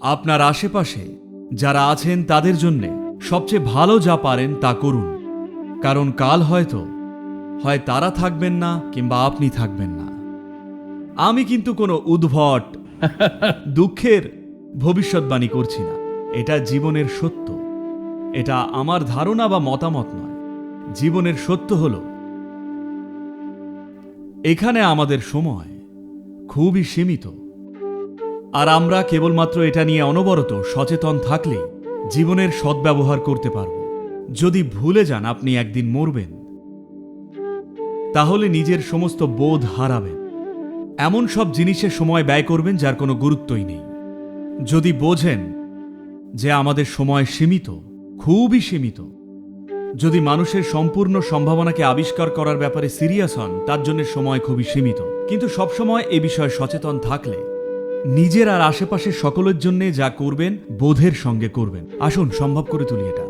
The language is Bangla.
আপনার আশেপাশে যারা আছেন তাদের জন্য সবচেয়ে ভালো যা পারেন তা করুন। কারণ কাল হয়তো, হয় তারা থাকবেন না কিংবা আপনি থাকবেন না। আমি কিন্তু কোনো উদ্ভট, দুঃখের ভবিষ্যৎবাণী করছি না। এটা জীবনের সত্য। এটা আমার ধারণা বা মতামত নয়। জীবনের সত্য হল, এখানে আমাদের সময় খুবই সীমিত। আর আমরা কেবলমাত্র এটা নিয়ে অনবরত সচেতন থাকলে জীবনের সদ্ব্যবহার করতে পারব। যদি ভুলে যান আপনি একদিন মরবেন। তাহলে নিজের সমস্ত বোধ হারাবেন। এমন সব জিনিসে সময় ব্যয় করবেন যার কোনো গুরুত্বই নেই। যদি বোঝেন যে আমাদের সময় সীমিত, খুবই সীমিত, যদি মানুষের সম্পূর্ণ সম্ভাবনাকে আবিষ্কার করার ব্যাপারে সিরিয়াস হন, তার জন্য সময় খুবই সীমিত। কিন্তু সবসময় এ বিষয়ে সচেতন থাকলে নিজের আর আশেপাশের সকলের জন্য যা করবেন, বোধের সঙ্গে করবেন। আসুন, সম্ভব করে তুলি এটা।